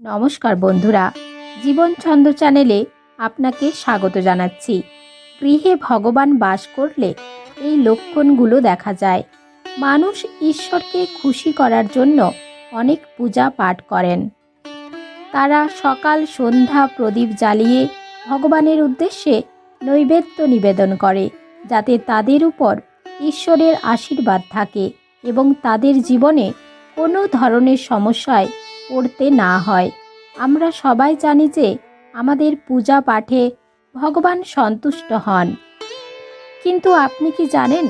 নমস্কার বন্ধুরা, জীবন ছন্দ চ্যানেলে আপনাকে স্বাগত জানাচ্ছি। গৃহে ভগবান বাস করলে এই লক্ষণগুলো দেখা যায়। মানুষ ঈশ্বরকে খুশি করার জন্য অনেক পূজা পাঠ করেন। তারা সকাল, সন্ধ্যা প্রদীপ জ্বালিয়ে ভগবানের উদ্দেশ্যে নৈবেদ্য নিবেদন করে, যাতে তাদের উপর ঈশ্বরের আশীর্বাদ থাকে এবং তাদের জীবনে কোনো ধরনের সমস্যায় পড়তে না হয়। আমরা সবাই জানি যে আমাদের পূজা পাঠে ভগবান সন্তুষ্ট হন। কিন্তু আপনি কি জানেন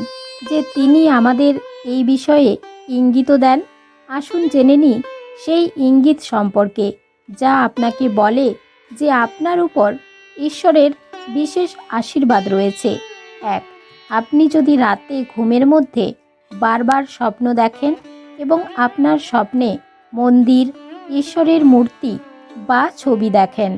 যে তিনি আমাদের এই বিষয়ে ইঙ্গিত দেন? আসুন জেনে নিই সেই ইঙ্গিত সম্পর্কে, যা আপনাকে বলে যে আপনার উপর ঈশ্বরের বিশেষ আশীর্বাদ রয়েছে। এক, আপনি যদি রাতে ঘুমের মধ্যে বারবার স্বপ্ন দেখেন এবং আপনার স্বপ্নে মন্দির ঈশ্বরের মূর্তি বা ছবি দেখেন।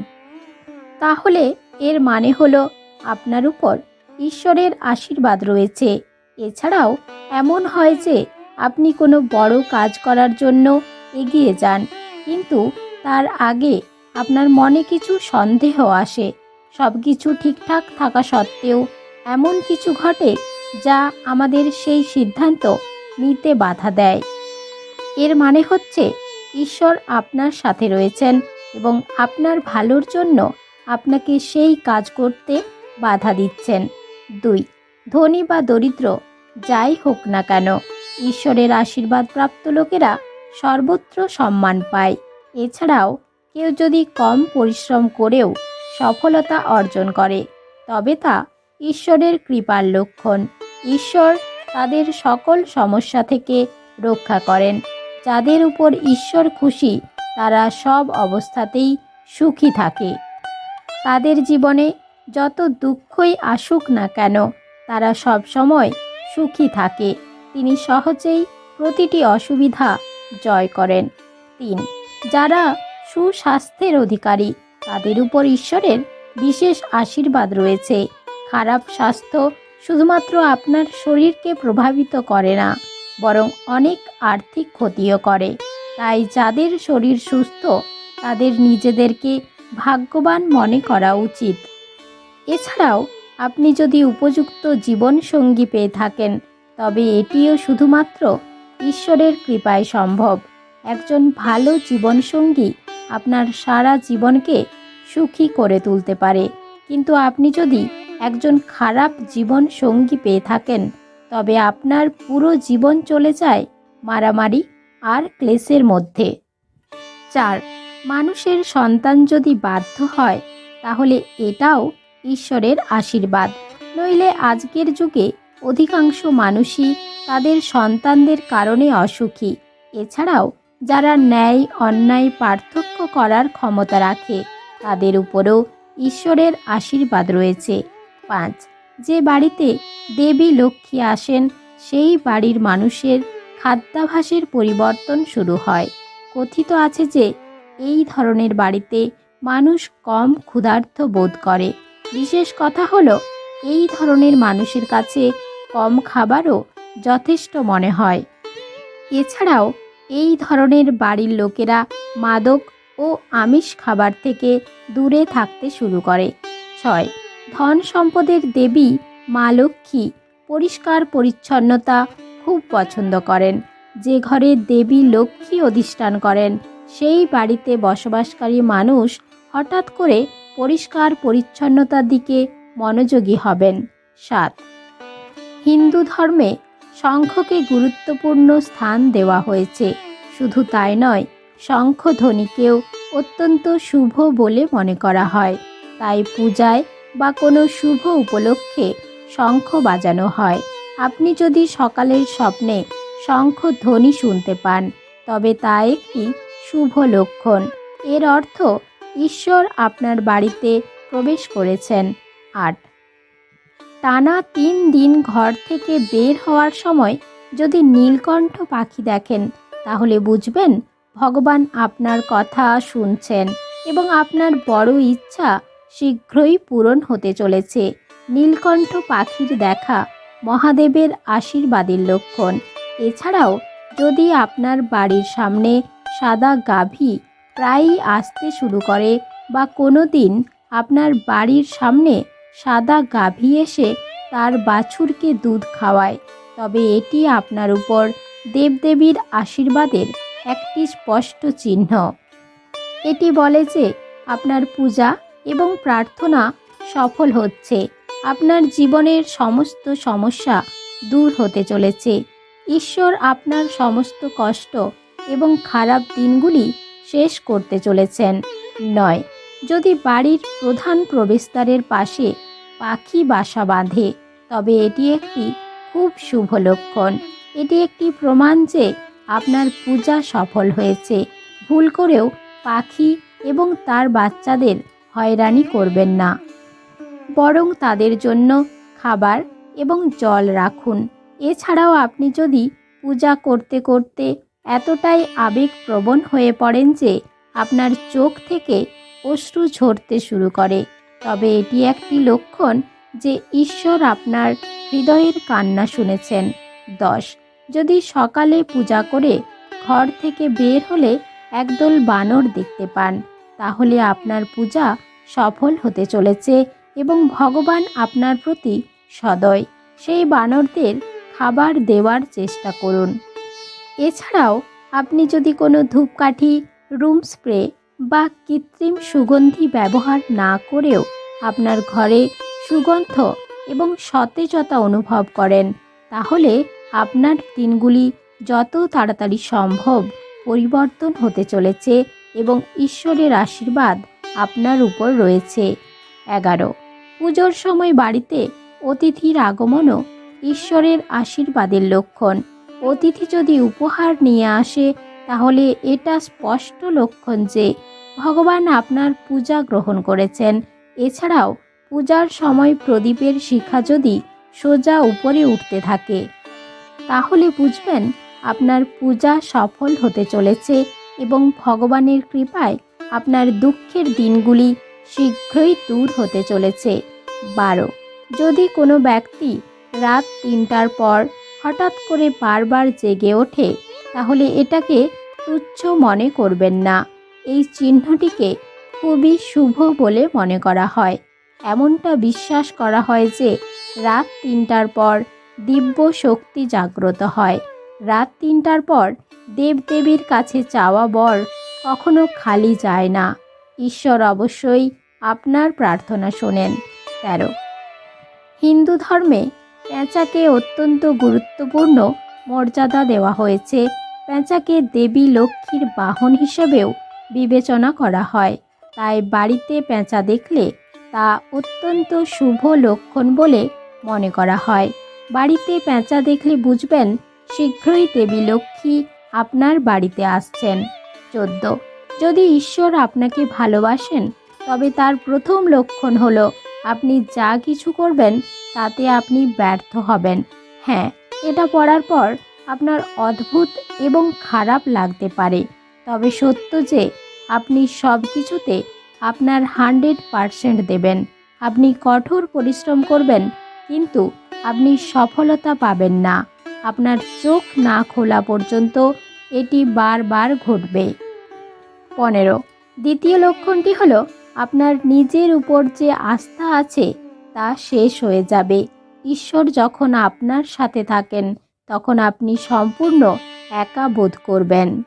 তাহলে এর মানে হলো আপনার উপর ঈশ্বরের আশীর্বাদ রয়েছে। এছাড়াও এমন হয় যে আপনি কোনো বড় কাজ করার জন্য এগিয়ে যান, কিন্তু তার আগে আপনার মনে কিছু সন্দেহ আসে। সব কিছু ঠিকঠাক থাকা সত্ত্বেও এমন কিছু ঘটে যা আমাদের সেই সিদ্ধান্ত নিতে বাধা দেয়। এর মানে হচ্ছে ঈশ্বর আপনার সাথে রয়েছেন এবং আপনার ভালোর জন্য আপনাকে সেই কাজ করতে বাধা দিচ্ছেন। দুই, ধনী বা দরিদ্র, যাই হোক না কেন, ঈশ্বরের আশীর্বাদ প্রাপ্ত লোকেরা সর্বত্র সম্মান পায়। এছাড়াও কেউ যদি কম পরিশ্রম করেও সফলতা অর্জন করে, তবে তা ঈশ্বরের কৃপার লক্ষণ। ঈশ্বর তাদের সকল সমস্যা থেকে রক্ষা করেন। যাদের উপর ঈশ্বর খুশি, তারা সব অবস্থাতেই সুখী থাকে। তাদের জীবনে যত দুঃখই আসুক না কেন, তারা সব সময় সুখী থাকে। তিনি সহজেই প্রতিটি অসুবিধা জয় করেন। তিন, যারা সুস্বাস্থ্যের অধিকারী, তাদের উপর ঈশ্বরের বিশেষ আশীর্বাদ রয়েছে। খারাপ স্বাস্থ্য শুধুমাত্র আপনার শরীরকে প্রভাবিত করে না। বরং অনেক আর্থিক ক্ষতিও করে। তাই যাদের শরীর সুস্থ, তাদের নিজেদেরকে ভাগ্যবান মনে করা উচিত। এছাড়াও, আপনি যদি উপযুক্ত জীবনসঙ্গী পেয়ে থাকেন, তবে এটিও শুধুমাত্র ঈশ্বরের কৃপায় সম্ভব। একজন ভালো জীবনসঙ্গী আপনার সারা জীবনকে সুখী করে তুলতে পারে। কিন্তু আপনি যদি একজন খারাপ জীবন সঙ্গী পেয়ে থাকেন তবে আপনার পুরো জীবন চলে যায় মারামারি আর ক্লেশের মধ্যে। চার, মানুষের সন্তান যদি বাধ্য হয়, তাহলে এটাও ঈশ্বরের আশীর্বাদ। নইলে আজকের যুগে অধিকাংশ মানুষই তাদের সন্তানদের কারণে অসুখী। এছাড়াও যারা ন্যায়, অন্যায়, পার্থক্য করার ক্ষমতা রাখে, তাদের উপরেও ঈশ্বরের আশীর্বাদ রয়েছে। পাঁচ যে বাড়িতে দেবী লক্ষ্মী আসেন, সেই বাড়ির মানুষের খাদ্যাভাসের পরিবর্তন শুরু হয়। কথিত আছে যে, এই ধরনের বাড়িতে মানুষ কম ক্ষুধার্ত বোধ করে। বিশেষ কথা হলো, এই ধরনের মানুষের কাছে কম খাবারও যথেষ্ট মনে হয়। এছাড়াও, এই ধরনের বাড়ির লোকেরা মাদক ও আমিষ খাবার থেকে দূরে থাকতে শুরু করে। ছয় ধন সম্পদের দেবী মা লক্ষ্মী পরিষ্কার পরিচ্ছন্নতা খুব পছন্দ করেন। যে ঘরে দেবী লক্ষ্মী অধিষ্ঠান করেন, সেই বাড়িতে বসবাসকারী মানুষ হঠাৎ করে পরিষ্কার পরিচ্ছন্নতার দিকে মনোযোগী হবেন। সাত। হিন্দু ধর্মে শঙ্খকে গুরুত্বপূর্ণ স্থান দেওয়া হয়েছে। শুধু তাই নয়, শঙ্খধ্বনিকেও অত্যন্ত শুভ বলে মনে করা হয়। তাই পূজায় বা কোনো শুভ উপলক্ষে শঙ্খ বাজানো হয়। আপনি যদি সকালের স্বপ্নে শঙ্খ ধ্বনি শুনতে পান, তবে তা একটি শুভ লক্ষণ। এর অর্থ, ঈশ্বর আপনার বাড়িতে প্রবেশ করেছেন। আট। টানা তিন দিন ঘর থেকে বের হওয়ার সময় যদি নীলকণ্ঠ পাখি দেখেন, তাহলে বুঝবেন ভগবান আপনার কথা শুনছেন এবং আপনার বড় ইচ্ছা শীঘ্রই পূরণ হতে চলেছে। নীলকণ্ঠ পাখির দেখা মহাদেবের আশীর্বাদের লক্ষণ। এছাড়াও যদি আপনার বাড়ির সামনে সাদা গাভী প্রায়ই আসতে শুরু করে বা কোনো দিন আপনার বাড়ির সামনে সাদা গাভী এসে তার বাছুরকে দুধ খাওয়ায়, তবে এটি আপনার উপর দেবদেবীর আশীর্বাদের একটি স্পষ্ট চিহ্ন। এটি বলে যে আপনার পূজা এবং প্রার্থনা সফল হচ্ছে। আপনার জীবনের সমস্ত সমস্যা দূর হতে চলেছে। ঈশ্বর আপনার সমস্ত কষ্ট এবং খারাপ দিনগুলি শেষ করতে চলেছেন। নয়, যদি বাড়ির প্রধান প্রবেশদ্বারের পাশে পাখি বাসা বাঁধে, তবে এটি একটি খুব শুভ লক্ষণ। এটি একটি প্রমাণ যে আপনার পূজা সফল হয়েছে। ভুল করেও পাখি এবং তার বাচ্চাদের হয়রানি করবেন না। বরং তাদের জন্য খাবার এবং জল রাখুন। এছাড়াও আপনি যদি পূজা করতে করতে এতটাই আবেগপ্রবণ হয়ে পড়েন যে আপনার চোখ থেকে অশ্রু ঝরতে শুরু করে, তবে এটি একটি লক্ষণ যে ঈশ্বর আপনার হৃদয়ের কান্না শুনেছেন। দশ, যদি সকালে পূজা করে ঘর থেকে বের হলে একদল বানর দেখতে পান তাহলে আপনার পূজা সফল হতে চলেছে এবং ভগবান আপনার প্রতি সদয়। সেই বানরদের খাবার দেওয়ার চেষ্টা করুন। এছাড়াও আপনি যদি কোনো ধূপকাঠি, রুম স্প্রে বা কৃত্রিম সুগন্ধি ব্যবহার না করেও আপনার ঘরে সুগন্ধ এবং সতেজতা অনুভব করেন, তাহলে আপনার দিনগুলি যত তাড়াতাড়ি সম্ভব পরিবর্তন হতে চলেছে এবং ঈশ্বরের আশীর্বাদ আপনার উপর রয়েছে। এগারো। পুজোর সময় বাড়িতে অতিথির আগমনও ঈশ্বরের আশীর্বাদের লক্ষণ। অতিথি যদি উপহার নিয়ে আসে, তাহলে এটা স্পষ্ট লক্ষণ যে ভগবান আপনার পূজা গ্রহণ করেছেন। এছাড়াও পূজার সময় প্রদীপের শিখা যদি সোজা উপরে উঠতে থাকে, তাহলে বুঝবেন আপনার পূজা সফল হতে চলেছে এবং ভগবানের কৃপায় আপনার দুঃখের দিনগুলি শীঘ্রই দূর হতে চলেছে। বারো। যদি কোনো ব্যক্তি রাত তিনটার পর হঠাৎ করে বারবার জেগে ওঠে, তাহলে এটাকে তুচ্ছ মনে করবেন না। এই চিহ্নটিকে খুবই শুভ বলে মনে করা হয়। এমনটা বিশ্বাস করা হয় যে রাত তিনটার পর দিব্য শক্তি জাগ্রত হয়। রাত তিনটার পর দেবদেবীর কাছে চাওয়া বর কখনো খালি যায় না। ঈশ্বর অবশ্যই আপনার প্রার্থনা শোনেন। তেরো। হিন্দু ধর্মে পেঁচাকে অত্যন্ত গুরুত্বপূর্ণ মর্যাদা দেওয়া হয়েছে। পেঁচাকে দেবী লক্ষ্মীর বাহন হিসেবেও বিবেচনা করা হয়। তাই বাড়িতে পেঁচা দেখলে তা অত্যন্ত শুভ লক্ষণ বলে মনে করা হয়। বাড়িতে পেঁচা দেখলে বুঝবেন, শীঘ্রই দেবী লক্ষ্মী আপনার বাড়িতে আসছেন। চোদ্দ। যদি ঈশ্বর আপনাকে ভালোবাসেন, তবে তার প্রথম লক্ষণ হলো, আপনি যা কিছু করবেন, তাতে আপনি ব্যর্থ হবেন। হ্যাঁ এটা পড়ার পর আপনার অদ্ভুত এবং খারাপ লাগতে পারে। তবে সত্য যে, আপনি সব কিছুতে আপনার হান্ড্রেড পারসেন্ট দেবেন। আপনি কঠোর পরিশ্রম করবেন, কিন্তু আপনি সফলতা পাবেন না। আপনার চোখ না খোলা পর্যন্ত এটি বারবার ঘটবে। পনেরো, দ্বিতীয় লক্ষণটি হলো আপনার নিজের উপর যে আস্থা আছে তা শেষ হয়ে যাবে। ঈশ্বর যখন আপনার সাথে থাকেন, তখন আপনি সম্পূর্ণ একা বোধ করবেন।